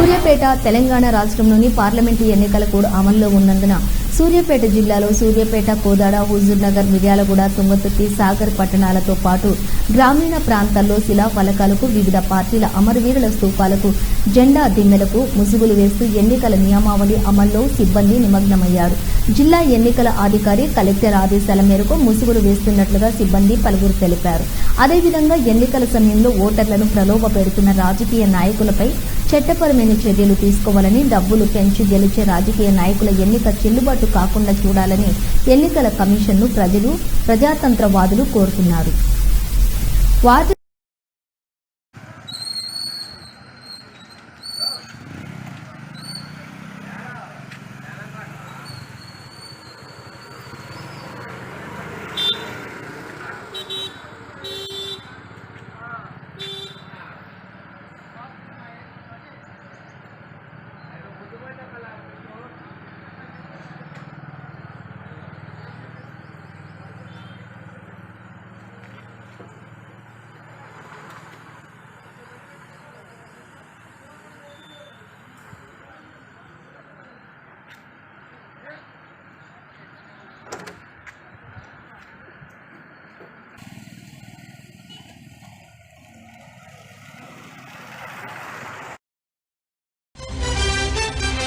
సూర్యాపేట తెలంగాణ రాష్ట్రంలోని పార్లమెంటు ఎన్నికల కోడ్ అమల్లో ఉన్నందున సూర్యాపేట జిల్లాలో సూర్యాపేట కోదాడ హుజూర్నగర్ మిర్యాలగూడ తుంగతుర్తి సాగర్ పట్టణాలతో పాటు గ్రామీణ ప్రాంతాల్లో శిలా ఫలకాలకు వివిధ పార్టీల అమరవీరుల స్తూపాలకు జెండా దిమ్మెలకు ముసుగులు వేస్తూ ఎన్నికల నియమావళి అమల్లో సిబ్బంది నిమగ్నమయ్యారు. జిల్లా ఎన్నికల అధికారి కలెక్టర్ ఆదేశాల మేరకు ముసుగులు వేస్తున్నట్లుగా సిబ్బంది పలువురు తెలిపారు. అదేవిధంగా ఎన్నికల సమయంలో ఓటర్లను ప్రలోభ పెడుతున్న రాజకీయ నాయకులపై చట్టపరమైన చర్యలు తీసుకోవాలని డబ్బులు పెంచి గెలిచే రాజకీయ నాయకుల ఎన్నిక చెల్లుబాటు కాకుండా చూడాలని ఎన్నికల కమిషన్ను ప్రజలు ప్రజాతంత్రవాదులు కోరుతున్నారు. వాటి